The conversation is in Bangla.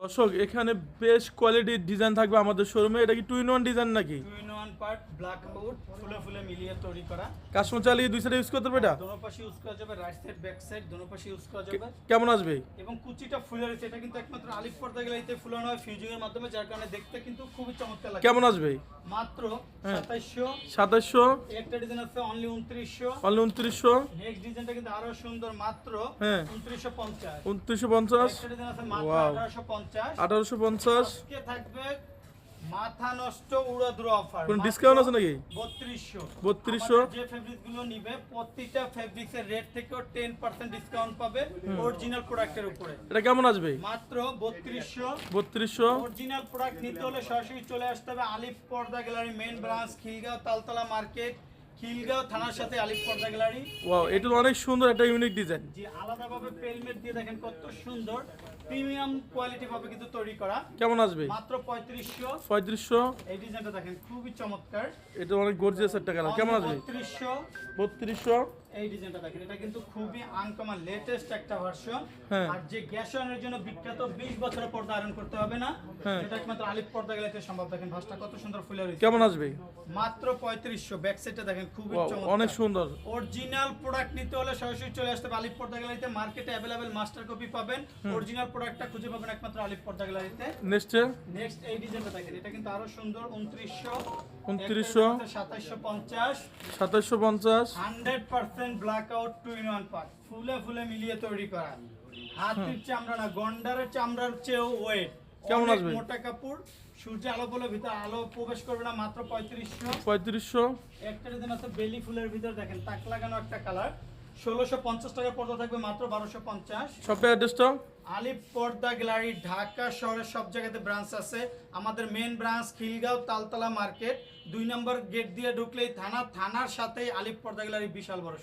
দর্শক এখানে বেশ কোয়ালিটির ডিজাইন থাকবে আমাদের শোরুমে এটা কি টু ইন ওয়ান ডিজাইন নাকি? Two in one part black out ফুলে ফুলে মিলিয়ে তৈরি করা। কাস্টমার চালিয়ে দুই সাইডে ইউজ করতে পারবে এটা? দোনো পাশে ইউজ করা যাবে রাইট সাইড ব্যাক সাইড দোনো পাশে ইউজ করা যাবে। কেমন আসবে? এবং কুচিটা ফুলে রয়েছে এটা কিন্তু একমাত্র আলিফ পর্দা গেলাইতে ফুলানো হয় ফিউজিং এর মাধ্যমে যার কারণে দেখতে কিন্তু খুবই চমৎকার লাগে। কেমন আসবে? মাত্র হ্যাঁ। সাতাইশশো। সাতাশশো একটা ডিজাইন আছে অনলি উনত্রিশশো। অনলি উনত্রিশশো। নেক্সট ডিজাইনটা কিন্তু আরও সুন্দর মাত্র হ্যাঁ। উনত্রিশশো পঞ্চাশ। উনত্রিশশো পঞ্চাশ। একটা ডিজাইন আছে মাত্র Wow. আঠারোশো পঞ্চাশ। থাকবে মাথা নষ্ট উড়াদুরো অফার কোনো ডিসকাউন্ট আছে নাকি? বত্রিশশো। 3200 যে ফেব্রিকগুলো নিবে প্রত্যেকটা ফেব্রিক্স এর রেট টেন পার্সেন্ট ডিসকাউন্ট পাবে অরিজিনাল প্রোডাক্টের উপরে। এটা কেমন আসবে? মাত্র বত্রিশশো। বত্রিশশো। অরিজিনাল প্রোডাক্ট নিতে হলে সরাসরি চলে আসতে হবে Alif Porda gallery main branch Khilgaon Taltala market Khilgaon থানার সাথে আলিফ পর্দা গ্যালারি। ওয়াও এটা অনেক সুন্দর একটা ইউনিক ডিজাইন যে আলাদাভাবে পেলমেট দিয়ে দেখেন কত সুন্দর। প্রিমিয়াম কোয়ালিটি ভাবে কিন্তু তৈরি করা। কেমন আসবে? মাত্র পঁয়ত্রিশশো। পঁয়ত্রিশশো? এই ডিজাইনটা দেখেন খুবই চমৎকার। এটা অনেক গর্জিয়াস একটা কালার কেমন আসবে? বত্রিশশো বত্রিশশো। এই ডিজাইনটা দেখেন এটা কিন্তু খুবই আনকমন লেটেস্ট একটা ভার্সন হ্যাঁ। আর যে গ্যাস জন্য বিখ্যাত 20 বছরের পর্দা আয়রন করতে হবে না। হ্যাঁ। এটা একমাত্র আলিফ পর্দা গেলেতে সম্ভব। দেখেন ভাঁজটা কত সুন্দর ফুলে রয়েছে। কেমন আসবে? মাত্র 3500 ব্যাক সাইডটা দেখেন খুবই চমৎকার। অনেক সুন্দর। অরিজিনাল প্রোডাক্ট নিতে হলে সরাসরি চলে আসতে হবে। পর্দা গ্যালারিতে মার্কেটে अवेलेबल মাস্টার কপি পাবেন। অরিজিনাল প্রোডাক্টটা খুঁজে পাবেন একমাত্র আলিফ পর্দা গ্যালারিতে। নেক্সট নেক্সট এই ডিজাইনটা দেখেন এটা কিন্তু আরও সুন্দর। 2900 2900 2750 2750 100% suntan blackout two in one part ফুলে ফুলে মিলিয়ে তৈরি করা। হাতির চামড়া না গন্ডারের চামড়ার চেয়েও ওয়েট কেমন আসবে? মোটা কাপড় সূর্য আলো বলে ভিতর আলো প্রবেশ করবে না মাত্র পঁয়ত্রিশশো। পঁয়ত্রিশশো। একটা যদি আছে বেলি ফুলের ভিতর দেখেন তাক লাগানো একটা কালার ষোলোশো পঞ্চাশ টাকা পর্দা থাকবে মাত্র বারোশো পঞ্চাশ। শপের অ্যাড্রেসটা আলিপ পর্দা গ্যালারি ঢাকা শহরের সব জায়গাতে ব্রাঞ্চ আছে। আমাদের main branch Khilgaon Taltala market. দুই নম্বর গেট দিয়ে ঢুকলেই থানা থানার সাথেই আলিপ পর্দা গ্যালারি বিশাল বড়।